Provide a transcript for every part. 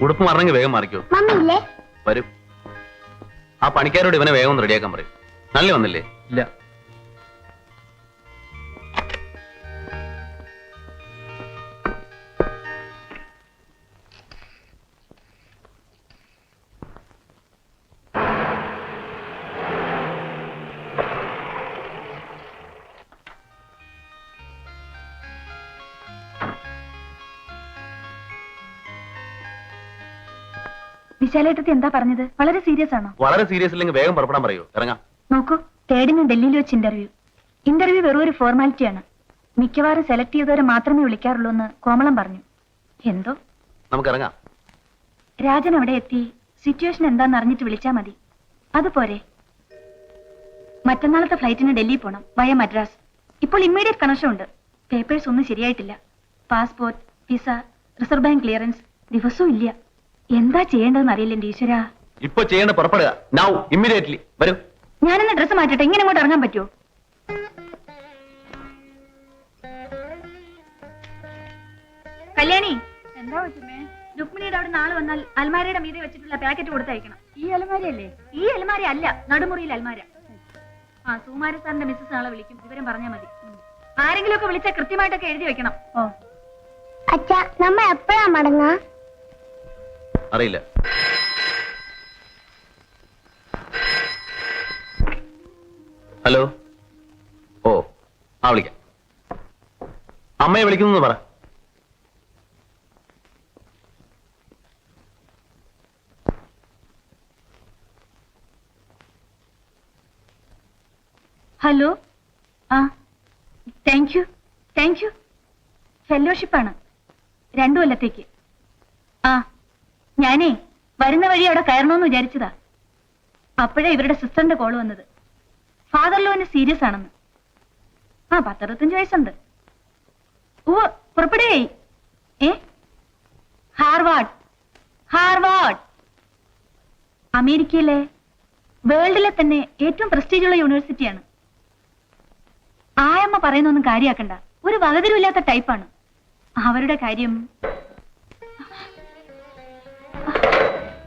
ഉടുപ്പ് മറന്നെങ്കിൽ വേഗം മാറിക്കോ. വരും. ആ പണിക്കാരോട് ഇവനെ വേഗം ഒന്ന് റെഡിയാക്കാൻ പറയും. നല്ല വന്നില്ലേ? ഇല്ല. വിശാലേട്ടത്തി എന്താ പറഞ്ഞത്? വളരെ സീരിയസ് ആണോ? വളരെ സീരിയസ് ഇല്ലെങ്കിൽ വേഗം പുറപ്പെടാൻ പറയൂ. ഇറങ്ങാം. നോക്കൂ തേടിന് ഡൽഹിയിൽ വെച്ച് ഇന്റർവ്യൂ ഇന്റർവ്യൂ വെറും ഒരു ഫോർമാലിറ്റിയാണ് മിക്കവാറും സെലക്ട് ചെയ്തവരെ മാത്രമേ വിളിക്കാറുള്ളൂ എന്ന് കോമളം പറഞ്ഞു. എന്തോ? നമുക്ക് ഇറങ്ങാം. രാജൻ അവിടെ എത്തി. സിറ്റുവേഷൻ എന്താന്ന് അറിഞ്ഞിട്ട് വിളിച്ചാ മതി. അതുപോരെ മറ്റന്നാളത്തെ ഫ്ലൈറ്റിന് ഡൽഹി പോണം വയ മദ്രാസ്. ഇപ്പോൾ ഇമ്മീഡിയറ്റ് കണക്ഷൻ ഉണ്ട്. പേപ്പേഴ്സ് ഒന്നും ശരിയായിട്ടില്ല. Passport visa reserve bank clearance ദിവസവും ഇല്ല. എന്താ ചെയ്യേണ്ടതെന്ന് അറിയില്ല ഈശ്വര. ഇപ്പൊ ചെയ്യേണ്ട പുറപ്പെടുക. നൗ ഇമ്മീഡിയറ്റ്ലി വരൂ. ഞാനെന്ന് ഡ്രസ്സ് മാറ്റട്ടെ ഇങ്ങനെ ഇങ്ങോട്ട് ഇറങ്ങാൻ പറ്റുമോ കല്യാണി എന്താ വെച്ചേ രുക്മിണിയുടെ അവിടെ നാളെ വന്നാൽ അൽമാരയുടെ മീതെ വെച്ചിട്ടുള്ള പാക്കറ്റ് കൊടുത്തയക്കണം. ഈ അലമാരയല്ലേ? ഈ അലമാര അല്ല നടുമുറിയിൽ അൽമാര ആ സുമാര സാറിന്റെ മിസ്സസ് നാളെ വിളിക്കും. വിവരം പറഞ്ഞാൽ മതി. ആരെങ്കിലും ഒക്കെ വിളിച്ചാൽ കൃത്യമായിട്ടൊക്കെ എഴുതി വെക്കണം. ഓ. അച്ഛാ നമ്മ എപ്പോഴാ മടങ്ങാ? അറിയില്ല. ഹലോ? ഓ ആ വിളിക്കാം. അമ്മയെ വിളിക്കുന്നു പറ. ഹലോ? ആ താങ്ക് യു താങ്ക് യു ഫെലോഷിപ്പാണ് രണ്ടു കൊല്ലത്തേക്ക്. ആ ഞാനേ വരുന്ന വഴി അവിടെ കയറണമെന്ന് വിചാരിച്ചതാ. അപ്പോഴേ ഇവരുടെ സിസ്റ്ററിന്റെ കോൾ വന്നത്. ഫാദർ ലോന് സീരിയസ് ആണെന്ന്. ആ പത്തറുപത്തഞ്ച് വയസ്സുണ്ട്. ഓ പുറപ്പെടുകയായി ഏ? ഹാർവാർഡ്. ഹാർവാർഡ്. അമേരിക്കയിലെ വേൾഡിലെ തന്നെ ഏറ്റവും പ്രസ്റ്റീജുള്ള യൂണിവേഴ്സിറ്റിയാണ് ആയമ്മ പറയുന്നൊന്നും കാര്യാക്കണ്ട. ഒരു വകതിരുമില്ലാത്ത ടൈപ്പാണ് അവരുടെ കാര്യം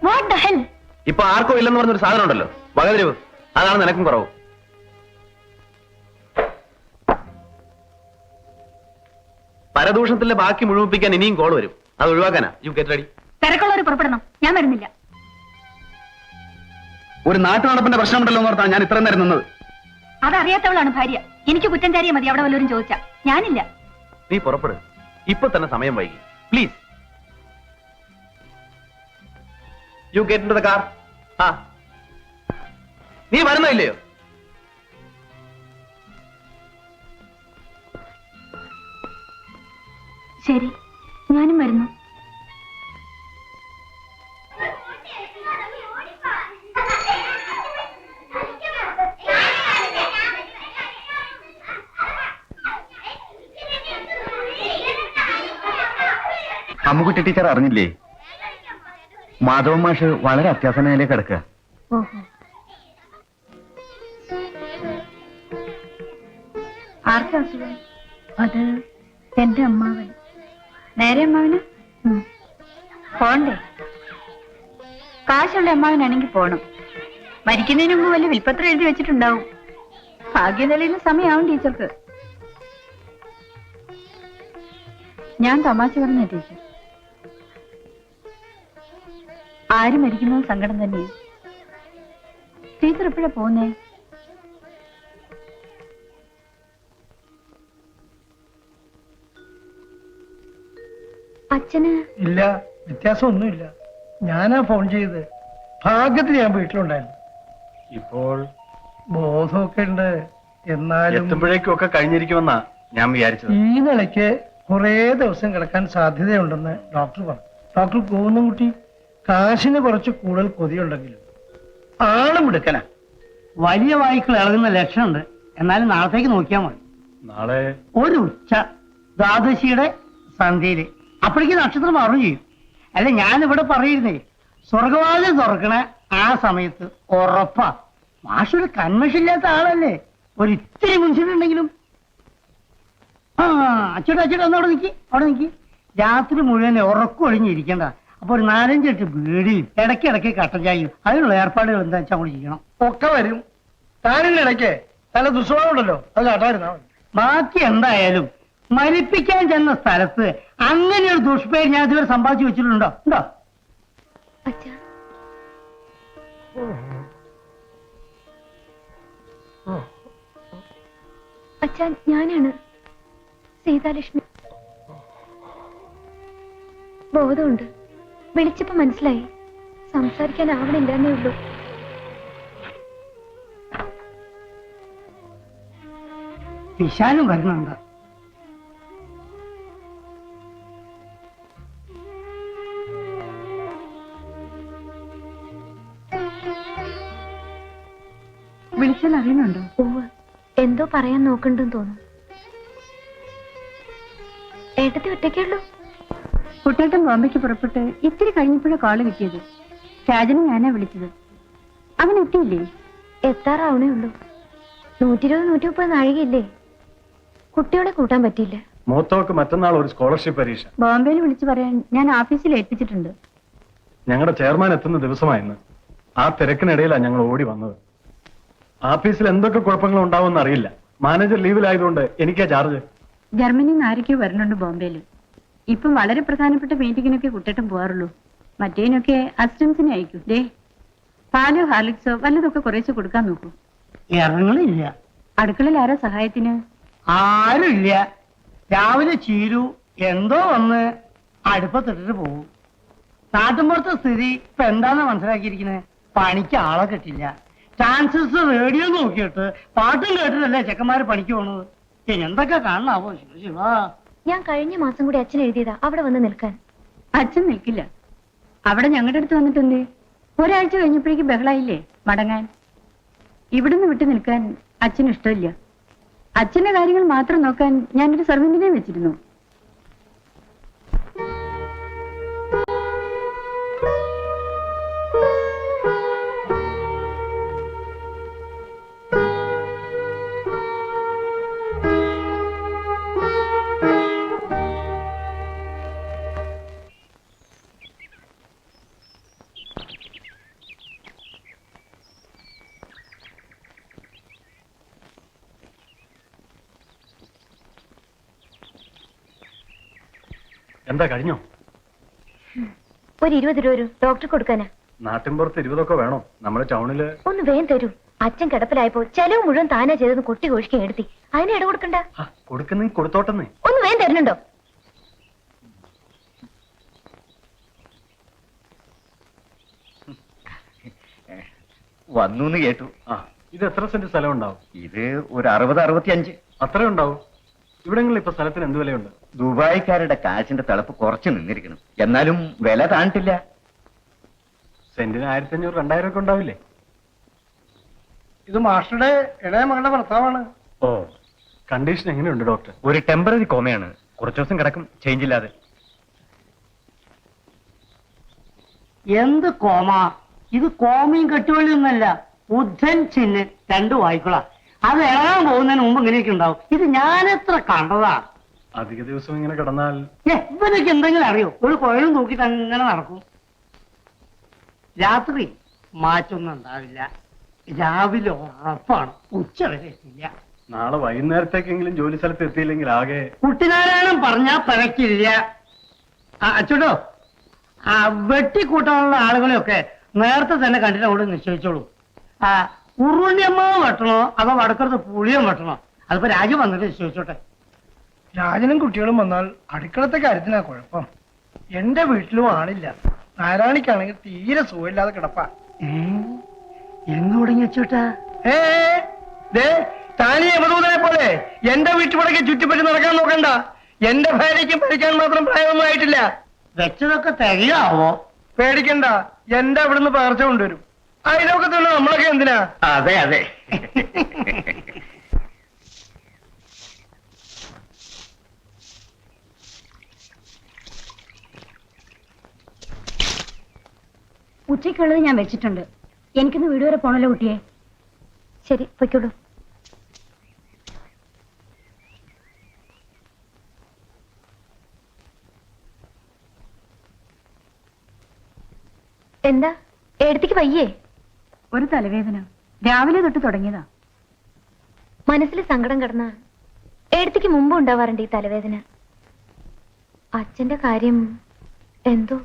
വാട്ട് ദ ഹെൽ ഇപ്പൊ ആർക്കും ഇല്ലെന്ന് പറഞ്ഞൊരു സാധനം ഉണ്ടല്ലോ വകതിരിവ്. അതാണ് നിനക്കും കുറവ്. പരദൂഷണത്തിന്റെ ബാക്കി മുഴുമിപ്പിക്കാൻ ഇനിയും കോൾ വരും. അത് ഒഴിവാക്കാനാ. യു ഗെറ്റ് റെഡി തിരക്കുള്ളവർ പുറപ്പെടണം. ഞാൻ വരുന്നില്ല. ഒരു നാട്ടു നടപ്പിന്റെ പ്രശ്നമുണ്ടല്ലോ എന്ന് ഓർത്താണ് ഞാൻ ഇത്രയും നേരം നിന്നത്. അതറിയാത്തവളാണ് ഭാര്യ. എനിക്ക് കുറ്റം ചാരിയ മതി. അവിടെ വല്ലവരും ചോദിച്ചാ. ഞാനില്ല. നീ പുറപ്പെടു. ഇപ്പൊ തന്നെ സമയം വൈകി. Please you get in the car ആ. നീ വരുന്നില്ലയോ ശരി ഞാനും വരുന്നു. അമ്മുകുട്ടി ടീച്ചർ അറിഞ്ഞില്ലേ? മാധവൻ മാഷ് വളരെ അത്യാസന നിലയിൽ കിടക്കുക. ഓഹോ. ആർക്കാ അസുഖം? അത് എന്റെ അമ്മാവൻ. നേരെ അമ്മാവന്. പോണ്ടേ. കാശുള്ള അമ്മാവനാണെങ്കിൽ പോണം. മരിക്കുന്നതിന് മുമ്പ് വല്ല വിൽപ്പത്രം എഴുതി വെച്ചിട്ടുണ്ടാവും. ഭാഗ്യം തെളിയുന്ന സമയമാവും ടീച്ചർക്ക്. ഞാൻ തമാശ പറഞ്ഞ ടീച്ചർ. ആര് മരിക്കുന്നത് സങ്കടം തന്നെ ടീച്ചർ എപ്പോഴാ പോന്നെ അച്ഛന് ഇല്ല വ്യത്യാസമൊന്നുമില്ല. ഞാനാ ഫോൺ ചെയ്ത് ഭാഗ്യത്തിന് ഞാൻ വീട്ടിലുണ്ടായിരുന്നു. ഇപ്പോൾ ബോധമൊക്കെ ഉണ്ട്. എന്നാലും എത്തുമ്പോഴേക്കും ഒക്കെ കഴിഞ്ഞിരിക്കുമെന്നാ ഞാൻ വിചാരിച്ചത്. ഈ നിലയ്ക്ക് കുറേ ദിവസം കിടക്കാൻ സാധ്യതയുണ്ടെന്ന് ഡോക്ടർ പറഞ്ഞു. ഡോക്ടർ കുട്ടി. കാശിന് കുറച്ച് കൂടുതൽ കൊതിയുണ്ടെങ്കിലും ആളും എടുക്കല. വലിയ വായിക്കൾ ഇളകുന്ന ലക്ഷണമുണ്ട്. എന്നാലും നാളത്തേക്ക് നോക്കിയാൽ മതി. നാളെ? ഒരു ഉച്ച ദ്വാദശിയുടെ സന്ധ്യയിൽ. അപ്പോഴേക്ക് നക്ഷത്രം മാറും ചെയ്യും. അല്ല ഞാൻ ഇവിടെ പറയുന്നേ സ്വർഗവാതിൽ തുറക്കണ ആ സമയത്ത് ഉറപ്പാ. മാഷൊരു കൺമഷില്ലാത്ത ആളല്ലേ? ഒരു ഇത്തിരി മുൻസിലുണ്ടെങ്കിലും ആ അച്ചോട്ടാ അച്ചോട്ടാ ഒന്ന് അവിടെ നിൽക്കി അവിടെ നിൽക്കി രാത്രി മുഴുവൻ ഉറക്കം ഒഴിഞ്ഞിരിക്കണ്ട അപ്പൊ ഒരു നാലഞ്ച് എട്ട് വീടി. ഇടയ്ക്ക് ഇടയ്ക്ക് കട്ടൻ ചായയും. അതിനുള്ള ഏർപ്പാടുകൾ എന്താ വെച്ചാൽ അങ്ങോട്ട് ചെയ്യണം. ഒക്കെ വരും. താനിന്റെ ഇടയ്ക്ക് നല്ല ദുസ്വഭാവം അത് കാട്ടായിരുന്നാ ബാക്കി എന്തായാലും മരിപ്പിക്കാൻ ചെന്ന സ്ഥലത്ത് അങ്ങനെ ഒരു ദുഷ്പേര് ഞാൻ ഇതുവരെ സമ്പാദിച്ചു വെച്ചിട്ടുണ്ടോ? ഉണ്ടോ? അച്ഛാ ഞാനാണ് സീതാലക്ഷ്മി. ബോധമുണ്ട്. വിളിച്ചപ്പോ മനസ്സിലായി. സംസാരിക്കാൻ ആവണില്ലെന്നേ ഉള്ളൂ. വിശാലും വരുന്നുണ്ട്. വിളിച്ചാൽ അറിയുന്നുണ്ടോ? ഓവ് എന്തോ പറയാൻ നോക്കണ്ടെന്ന് തോന്നുന്നു. ഏട്ടത്തി ഒറ്റയ്ക്കുള്ളൂ കുട്ടേട്ടൻ ബോംബെക്ക് പുറപ്പെട്ട് ഇത്തിരി കഴിഞ്ഞപ്പോഴാണ് കോൾ കിട്ടിയത്. രാജനെ ഞാനാ വിളിച്ചത്. അവൻ എത്തിയില്ലേ? എത്താറാവണേ ഉള്ളൂ. നൂറ്റി ഇരുപത് നൂറ്റി മുപ്പത് നാഴികയില്ലേ? കുട്ടികളെ കൂട്ടാൻ പറ്റിയില്ല. മൂത്തവർക്ക് മറ്റന്നാൾ ഒരു സ്കോളർഷിപ്പ് പരീക്ഷ. ബോംബെയിൽ വിളിച്ചു പറയാൻ ഞാൻ ഓഫീസിൽ ഏൽപ്പിച്ചിട്ടുണ്ട്. ഞങ്ങളുടെ ചെയർമാൻ എത്തുന്ന ദിവസമായിരുന്നു. ആ തിരക്കിനിടയിലാണ് ഞങ്ങൾ ഓടി വന്നത്. ഓഫീസിൽ എന്തൊക്കെ കുഴപ്പങ്ങൾ ഉണ്ടാവുമെന്ന് അറിയില്ല മാനേജർ ലീവിലായതുകൊണ്ട് എനിക്കാ ചാർജ് ജർമ്മനിയിൽ നിന്ന് ആരൊക്കെയോ വരുന്നുണ്ട് ബോംബെയിൽ. ഇപ്പം വളരെ പ്രധാനപ്പെട്ട മീറ്റിങ്ങിനൊക്കെ കുട്ടേട്ടൻ പോകാറുള്ളൂ മറ്റേനൊക്കെ അസിസ്റ്റൻസിനെ അയക്കും. ദേ പാലോ ഹാർലിക്സോ വല്ലതൊക്കെ കുറേശ്ശെ കൊടുക്കാൻ നോക്കൂ. ഇറങ്ങളില്ല അടുക്കളയിൽ ആരാ സഹായത്തിന്? ആരുമില്ല രാവിലെ ചീരു എന്തോ വന്ന് അടുപ്പത്തിട്ടിട്ട് പോകും നാട്ടുമ്പുറത്തെ സ്ഥിതി ഇപ്പൊ എന്താന്ന് മനസ്സിലാക്കിയിരിക്കുന്നത് പണിക്ക് ആളെ കിട്ടില്ല. ട്രാൻസിസ്റ്റർ റേഡിയോ നോക്കിയിട്ട് പാട്ടും കേട്ടിട്ടല്ലേ ചെക്കന്മാര് പണിക്ക് പോണത്. എന്തൊക്കെ കാണണാവോ? ശിവ ശിവാ. ഞാൻ കഴിഞ്ഞ മാസം കൂടി അച്ഛൻ എഴുതിയതാ. അവിടെ വന്ന് നിൽക്കാൻ. അച്ഛൻ നിൽക്കില്ല. അവിടെ ഞങ്ങളുടെ അടുത്ത് വന്നിട്ടുണ്ട് ഒരാഴ്ച കഴിഞ്ഞപ്പോഴേക്ക് ബഹളായില്ലേ മടങ്ങാൻ? ഇവിടുന്ന് വിട്ടു നിൽക്കാൻ അച്ഛന് ഇഷ്ടമില്ല. അച്ഛന്റെ കാര്യങ്ങൾ മാത്രം നോക്കാൻ ഞാനൊരു സർവന്റിനെ വെച്ചിരുന്നു. കഴിഞ്ഞോ? ഒരു ഇരുപത് രൂപ ഒരു ഡോക്ടർ കൊടുക്കാനാ. നാട്ടിൻപുറത്ത് ഇരുപതൊക്കെ വേണോ? നമ്മളെ ടൗണിൽ ഒന്ന് വേഗം തരൂ. അച്ഛൻ കിടപ്പിലായപ്പോ ചെലവ് മുഴുവൻ താനാ ചെയ്തെന്ന് കൊട്ടി കോഴിക്ക് എടുത്തി. അതിനെ ഇട കൊടുക്കണ്ട. ആ, കൊടുക്കുന്നേ കൊടുത്തോട്ടെന്നേ. ഒന്ന് വേഗം തരുന്നുണ്ടോ? വന്നു കേട്ടു. ആ ഇത് എത്ര സെന്റ് സ്ഥലം ഉണ്ടാവും? ഇത് ഒരു അറുപത് അറുപത്തിയഞ്ച്. അത്രേ ഉണ്ടാവും? ഇവിടെങ്ങളിൽ ഇപ്പൊ സ്ഥലത്തിന് എന്ത് വിലയുണ്ട്? ദുബായിക്കാരുടെ കാശിന്റെ തിളപ്പ് കുറച്ച് നിന്നിരിക്കണം. എന്നാലും വില താണിട്ടില്ല സെന്റിന് ആയിരത്തി അഞ്ഞൂറ് രണ്ടായിരം ഒക്കെ ഉണ്ടാവില്ലേ? ഇത് മാസ്റ്ററുടെ ഇളയ മകളുടെ ഭർത്താവാണ്. ഓ. കണ്ടീഷൻ എങ്ങനെയുണ്ട് ഡോക്ടർ? ഒരു ടെമ്പററി കോമയാണ്. കുറച്ച് ദിവസം കിടക്കും ചേഞ്ച് ഇല്ലാതെ. എന്ത് കോമ? ഇത് കോമയും കെട്ടുവള്ളിയൊന്നല്ല ബുദ്ധൻ ചിഹ്നം രണ്ടു വായിക്കുള. അത് ഇളകാൻ പോകുന്നതിന് മുമ്പ് ഇങ്ങനെയൊക്കെ ഉണ്ടാവും. ഇത് ഞാൻ എത്ര കണ്ടതാ? അധിക ദിവസം ഇങ്ങനെ കിടന്നാൽ ഏ, ഇവനൊക്കെ എന്തെങ്കിലും അറിയോ? ഒരു കുഴലും നോക്കിയിട്ട് അങ്ങനെ നടക്കും. രാത്രി മാറ്റൊന്നും ഉണ്ടാവില്ല. രാവിലെ ഉറപ്പാണ്. ഉച്ച വരെ എത്തില്ല. നാളെ വൈകുന്നേരത്തേക്കെങ്കിലും ജോലി സ്ഥലത്ത് എത്തിയില്ലെങ്കിൽ ആകെ കുട്ടിനാരായണം പറഞ്ഞാ പിഴക്കില്ല. ആ, അച്ചോട്ടോ ആ വെട്ടിക്കൂട്ടാനുള്ള ആളുകളെയൊക്കെ നേരത്തെ തന്നെ കണ്ടിട്ട് അവിടെ നിശ്ചയിച്ചോളൂ. ആ ഉരുണിയമ്മാവ് വെട്ടണോ അതോ വടക്കടുത്ത് പുളിയം വെട്ടണോ? അതിപ്പോ രാജു വന്നിട്ട് നിശ്ചയിച്ചോട്ടെ രാജനും കുട്ടികളും വന്നാൽ അടുക്കളത്തെ കാര്യത്തിനാ കുഴപ്പം. എന്റെ വീട്ടിലും ആളില്ല. നാരായണിക്കാണെങ്കിൽ തീരെ സുഖമില്ലാതെ കിടപ്പാ. എന്ന് തുടങ്ങി വെച്ചോട്ടാ? ഏ ദേ താനീ യമദൂതനെ പോലെ എന്റെ വീട്ടുപടക്ക് ചുറ്റിപ്പറ്റി നടക്കാൻ നോക്കണ്ട. എന്റെ ഭാര്യയ്ക്കും ഭരിക്കാൻ മാത്രം പ്രായമൊന്നും ആയിട്ടില്ല. വെച്ചതൊക്കെ തികയാവോ? പേടിക്കണ്ട. എന്റെ അവിടുന്ന് പകർച്ച കൊണ്ടുവരും. തന്നെ നമ്മളൊക്കെ എന്തിനാ? അതെ അതെ. ഉച്ചയ്ക്കുള്ളത് ഞാൻ വെച്ചിട്ടുണ്ട്. എനിക്കിന്ന് വീട് വരെ പോണല്ലോ കുട്ടിയെ. ശരി പൊയ്ക്കോളൂ. എന്താ? എടുത്തേക്ക് വയ്യേ? ഒരു തലവേദന. രാവിലെ തൊട്ട് തുടങ്ങിയതാ. മനസ്സിൽ സങ്കടം കിടന്ന എടുത്തേക്ക് മുമ്പ് ഉണ്ടാവാറുണ്ട് ഈ തലവേദന. അച്ഛന്റെ കാര്യം എന്തോ?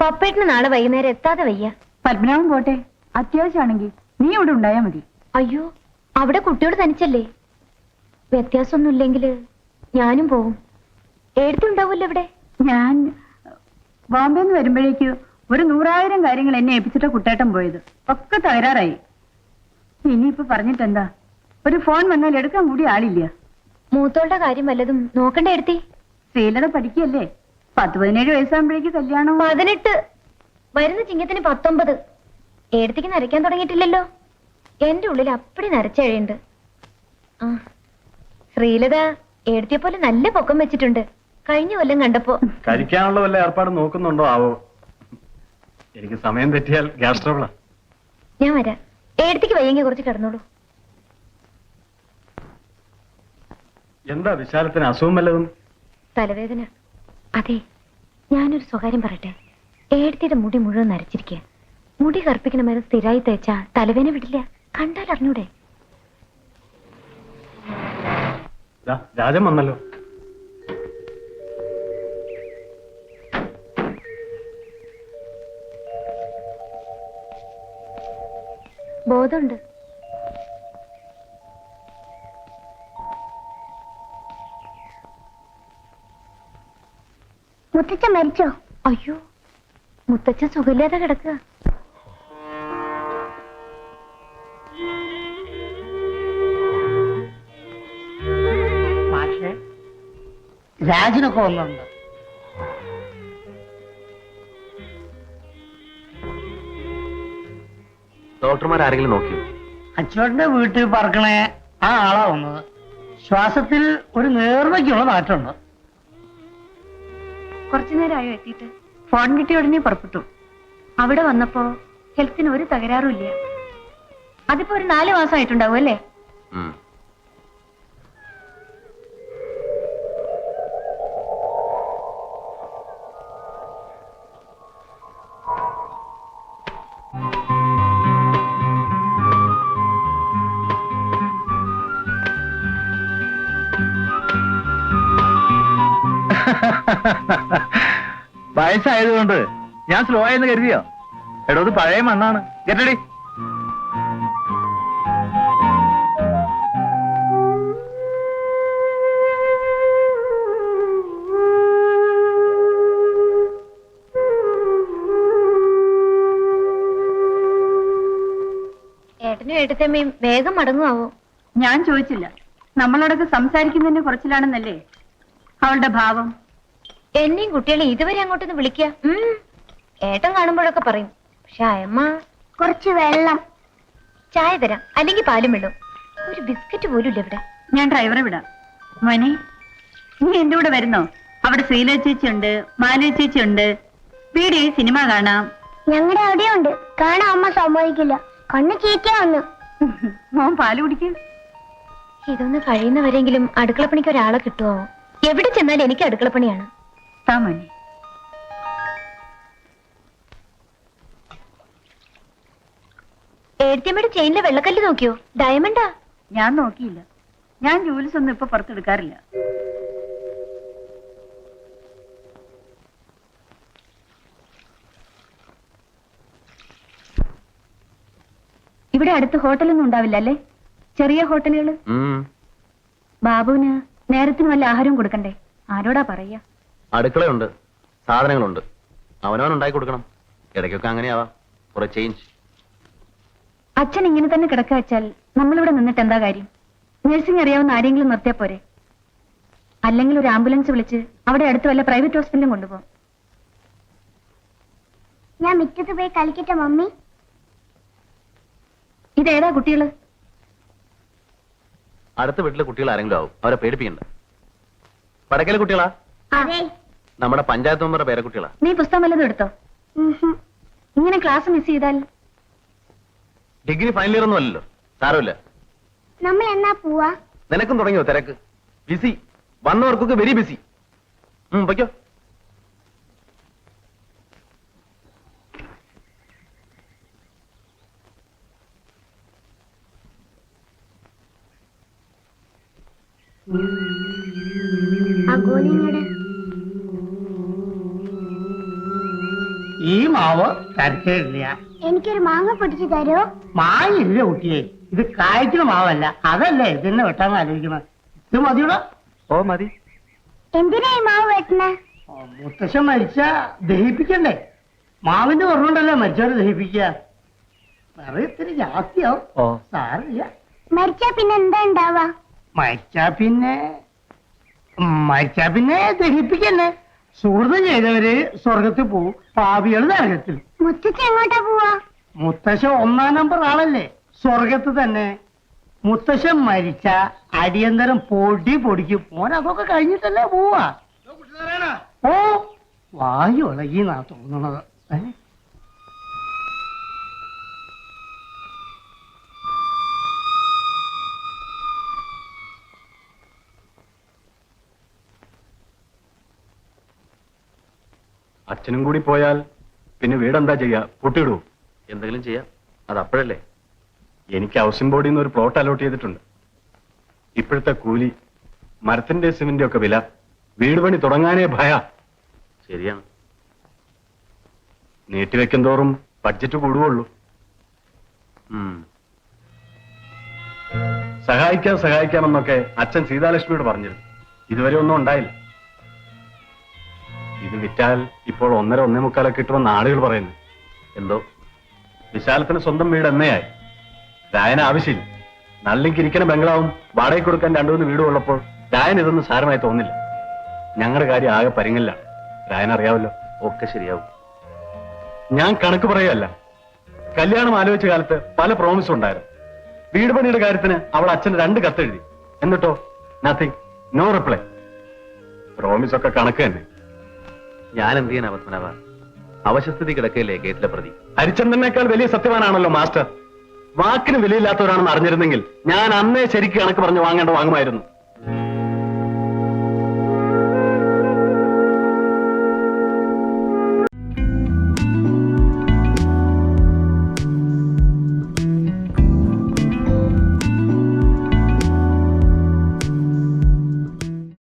പപ്പേട്ടിന് നാളെ വൈകുന്നേരം എത്താതെ വയ്യ. പത്മനാഭം പോട്ടെ. അത്യാവശ്യമാണെങ്കിൽ നീ ഇവിടെ ഉണ്ടായാ മതി. അയ്യോ അവിടെ കുട്ടിയോട് തനിച്ചല്ലേ? വ്യത്യാസമൊന്നുമില്ലെങ്കിൽ ഞാനും പോവും. എടുത്തുണ്ടാവൂല്ലോ ഇവിടെ? ഞാൻ ബോംബെ നിന്ന് വരുമ്പോഴേക്ക് ഒരു നൂറായിരം കാര്യങ്ങൾ എന്നെ ഏൽപ്പിച്ചിട്ട കുട്ടേട്ടൻ പോയത്. ഒക്കെ തകരാറായി. ഇനിയിപ്പോ പറഞ്ഞിട്ടെന്താ? ഒരു ഫോൺ വന്നാൽ എടുക്കാൻ കൂടി ആളില്ല. മൂത്തോളുടെ കാര്യം വല്ലതും നോക്കണ്ട എടുത്തി? ശ്രീലത പഠിക്കല്ലേ? പത്ത് പതിനേഴ് വയസ്സാകുമ്പോഴേക്ക് കല്യാണം. പതിനെട്ട്. വരുന്ന ചിങ്ങത്തിന് പത്തൊമ്പത്. എടുത്തേക്ക് നരയ്ക്കാൻ തുടങ്ങിയിട്ടില്ലല്ലോ. എന്റെ ഉള്ളിൽ അപ്പടി നരച്ചഴയുണ്ട് ആ ശ്രീലത എടുത്തിയെ പോലെ നല്ല പൊക്കം വെച്ചിട്ടുണ്ട്. കഴിഞ്ഞ കൊല്ലം കണ്ടപ്പോ കഴിക്കാനുള്ള വല്ല ഏർപ്പാട് നോക്കുന്നുണ്ടോ ആവോ? എനിക്ക് സമയം തെറ്റിയാൽ ഗ്യാസ് ട്രബിളാ. ഞാൻ വരാം. ഏടത്തേക്ക് വയ്യെങ്കിൽ കുറച്ച് കിടന്നോളൂ. എന്താ വിശാലത്തിന് അസുഖം വല്ലതും? തലവേദന. അതെ ഞാനൊരു സ്വകാര്യം പറയട്ടെ. ഏടത്തിയുടെ മുടി മുഴുവൻ നരച്ചിരിക്കുക മുടി കറുപ്പിക്കണ മരം സ്ഥിരമായി തേച്ചാ തലവേദന വിടില്ല. കണ്ടാൽ അറിഞ്ഞൂടെ രാജൻ വന്നല്ലോ. ബോധമുണ്ട്. മുത്തച്ഛൻ മരിച്ചോ? അയ്യോ. മുത്തച്ഛൻ സുഖമില്ലാതെ കിടക്കുക. രാജിനൊക്കെ രാജനൊക്കെ വന്നിട്ടുണ്ട് ഡോക്ടർമാർ ആരെങ്കിലും നോക്കിയോ? അച്ചോട്ടന്റെ വീട്ടിൽ പറക്കണേ ആ ആളാ വന്നത്. ശ്വാസത്തിൽ ഒരു നേർമയ്ക്കുള്ള മാറ്റമുണ്ട്. കുറച്ചു നേരമായോ എത്തിയിട്ട് ഫോൺ കിട്ടിയ ഉടനെ പുറപ്പെട്ടു. അവിടെ വന്നപ്പോ ഹെൽത്തിന് ഒരു തകരാറും ഇല്ല. അതിപ്പോ ഒരു നാല് മാസമായിട്ടുണ്ടാവും അല്ലേ? വയസ്സായതുകൊണ്ട് ഞാൻ സ്ലോ ആയെന്ന് കരുതിയോ? എടോ അത് പഴയ മണ്ണാണ്. കേട്ടടി ഏട്ടനും ഏട്ടത്തമ്മയും വേഗം മടങ്ങുമാവോ? ഞാൻ ചോദിച്ചില്ല. നമ്മളോടൊക്കെ സംസാരിക്കുന്നതിന് കുറച്ചിലാണെന്നല്ലേ? അവളുടെ ഭാവം. എന്നെയും കുട്ടികളെ ഇതുവരെ അങ്ങോട്ടൊന്ന് വിളിക്കുക. ഏട്ടൻ കാണുമ്പോഴൊക്കെ പറയും പക്ഷെ അയമ്മ കുറച്ച് വെള്ളം. ചായ തരാം അല്ലെങ്കിൽ പാലും വെള്ളം ഒരു ബിസ്ക്കറ്റ് പോലും ഇല്ല ഇവിടെ. ഞാൻ ഡ്രൈവറെ വിടാം. മോനെ നീ എന്റെ കൂടെ വരുന്നോ? അവിടെ ശ്രീല ചേച്ചി ഉണ്ട് മാലയ ചേച്ചി ഉണ്ട്. വീഡിയോ സിനിമ കാണാം. ഞങ്ങളുടെ അവിടെയുണ്ട്. കാണാൻ അമ്മ സമ്മതിക്കില്ല. കണ്ണ് ചീറ്റാ വന്നു. മോൻ പാൽ കുടിക്കും. ഇതൊന്ന് കഴിയുന്നവരെങ്കിലും അടുക്കളപ്പണിക്ക് ഒരാളെ കിട്ടുമോ എവിടെ ചെന്നാലും എനിക്ക് അടുക്കളപ്പണിയാണ്. താ മോനെ. ഏടത്തിയമ്മയുടെ ചെയിനിലെ വെള്ളക്കല്ല് നോക്കിയോ? ഡയമണ്ടാ. ഞാൻ നോക്കിയില്ല. ഞാൻ ജോലിസ് ഒന്നും ഇപ്പൊ പുറത്തെടുക്കാറില്ല. ഇവിടെ അടുത്ത് ഹോട്ടലൊന്നും ഉണ്ടാവില്ല അല്ലേ? ചെറിയ ഹോട്ടലുകൾ ബാബുവിന് നേരത്തിന് വല്ല ആഹാരവും കൊടുക്കണ്ടേ? ആരോടാ പറയാ? അടുക്കളയുണ്ട്. സാധനങ്ങളുണ്ട്. അവനവൻ ഉണ്ടാക്കി കൊടുക്കണം. ഇടയ്ക്കൊക്കെ അങ്ങനെയാവാം. കുറെ ചേഞ്ച് അച്ഛൻ ഇങ്ങനെ തന്നെ കിടക്ക വെച്ചാൽ നമ്മളിവിടെ നിന്നിട്ട് എന്താ കാര്യം? നഴ്സിംഗ് അറിയാവുന്ന ആരെങ്കിലും നിർത്തിയാ പോരെ? അല്ലെങ്കിൽ ഒരു ആംബുലൻസ് വിളിച്ച് അവിടെ അടുത്ത് വല്ല പ്രൈവറ്റ് ഹോസ്പിറ്റലും കൊണ്ടുപോകും. ഞാൻ മിറ്റത്ത് പോയി കളിക്കട്ടെ മമ്മി? ഇതേതാ കുട്ടികൾ? അടുത്ത വീട്ടിലെ കുട്ടികൾ ആരെങ്കിലും ആവും. അവരെ പേടിപ്പിക്കണ്ട. പടക്കലെ കുട്ടികളാ? അതെ. നമ്മുടെ പഞ്ചായത്ത് മെമ്പറുടെ പേരക്കുട്ടികളാ. നീ പുസ്തകം വല്ലതും എടുത്തോ? ഇങ്ങനെ ക്ലാസ് മിസ് ചെയ്താൽ? ഡിഗ്രി ഫൈനൽ ഇയർ ഒന്നും അല്ലല്ലോ. സാരമില്ല. നമ്മൾ എന്നാ പോവാ? നിനക്കും തുടങ്ങിയോ തിരക്ക്? ബിസി. വന്നവർക്കൊക്കെ വെരി ബിസി. പൊയ്ക്കോ. തരക്കേടില്ല. എനിക്കൊരു മാങ്ങ പൊട്ടിച്ചു തരോ. മായില്ല കുട്ടിയെ. ഇത് കായ്ക്കുന്ന മാവല്ല. അതല്ലേ ഇതെന്നെ വെട്ടാൻ ആലോചിക്കണം ഇത് മതിയോ ഓ മതി. എന്തിനാ ഈ മാവ് വെട്ടണ മുത്തശ്ശൻ മരിച്ച ദഹിപ്പിക്കണ്ടേ? മാവിന്റെ പറഞ്ഞുകൊണ്ടല്ലേ മരിച്ചവരെ ദഹിപ്പിക്കുക. വേറെ ഇത്തിരി ജാസ്തിയാവും. സാറില്ല മരിച്ചാ പിന്നെ എന്താ ഉണ്ടാവാ മരിച്ചാ പിന്നെ മരിച്ചാ പിന്നെ ദഹിപ്പിക്കന്നെ. സുഹൃതം ചെയ്തവര് സ്വർഗത്തിൽ പോവും. പാപികൾ നരകത്തിൽ. മുത്തച്ഛ എങ്ങോട്ടാ പോവാ? മുത്തശ്ശൻ ഒന്നാം നമ്പർ ആളല്ലേ? സ്വർഗത്ത് തന്നെ. മുത്തശ്ശൻ മരിച്ച അടിയന്തരം പൊടി പൊടിക്കും. മോൻ അതൊക്കെ കഴിഞ്ഞിട്ടല്ലേ പോവാ? ഓ വായു ഇളകിന്നാ തോന്നണത്. ഏ? അച്ഛനും കൂടി പോയാൽ പിന്നെ വീടെന്താ ചെയ്യാ? പൊട്ടിയിടൂ എന്തെങ്കിലും ചെയ്യാം. അത് അപ്പോഴല്ലേ? എനിക്ക് ഹൗസിംഗ് ബോർഡിൽ നിന്ന് ഒരു പ്ലോട്ട് അലോട്ട് ചെയ്തിട്ടുണ്ട്. ഇപ്പോഴത്തെ കൂലി മരത്തിന്റെ സിമന്റ് ഒക്കെ വില വീട് പണി തുടങ്ങാനേ ഭയ. ശരിയാണ്. നീട്ടിവെക്കും തോറും ബഡ്ജറ്റ് കൂടുകയുള്ളൂ. സഹായിക്കാം സഹായിക്കാം സഹായിക്കാമെന്നൊക്കെ അച്ഛൻ സീതാലക്ഷ്മിയോട് പറഞ്ഞിരുന്നു. ഇതുവരെ ഒന്നും ഉണ്ടായില്ല. ഇത് വിറ്റാൽ ഇപ്പോൾ ഒന്നര ഒന്നേ മുക്കാലൊക്കെ കിട്ടുമെന്ന് ആളുകൾ പറയുന്നു. എന്തോ? വിശാലത്തിന് സ്വന്തം വീട് എന്നയായി. രായന ആവശ്യമില്ല. നല്ലിക്കിരിക്കണ ബംഗ്ലാവും വാടകയ്ക്ക് കൊടുക്കാൻ രണ്ടു മൂന്ന് വീടും ഉള്ളപ്പോൾ രായൻ ഇതൊന്നും സാരമായി തോന്നില്ല ഞങ്ങളുടെ കാര്യം ആകെ പരിങ്ങലാണ് രായൻ അറിയാവല്ലോ ഒക്കെ ശരിയാവും. ഞാൻ കണക്ക് പറയുകയല്ല. കല്യാണം ആലോചിച്ച കാലത്ത് പല പ്രോമിസും ഉണ്ടായിരുന്നു. വീട് പണിയുടെ കാര്യത്തിന് അവൾ അച്ഛൻ രണ്ട് കത്തെഴുതി. എന്നിട്ടോ? നത്തിങ് നോ റിപ്ലൈ പ്രോമിസ് ഒക്കെ കണക്ക് തന്നെ. ഞാൻ എന്ത് ചെയ്യാൻ പത്മനാഭ? അവശസ്ഥിതി കിടക്കയില്ലേ കേസിലെ പ്രതി? ഹരിചന്ദ്രനേക്കാൾ വലിയ സത്യവാനാണല്ലോ മാസ്റ്റർ. വാക്കിന് വിലയില്ലാത്തവരാണെന്ന് അറിഞ്ഞിരുന്നെങ്കിൽ ഞാൻ അന്നേ ശരിക്ക് കണക്ക് പറഞ്ഞു വാങ്ങേണ്ട വാങ്ങുമായിരുന്നു.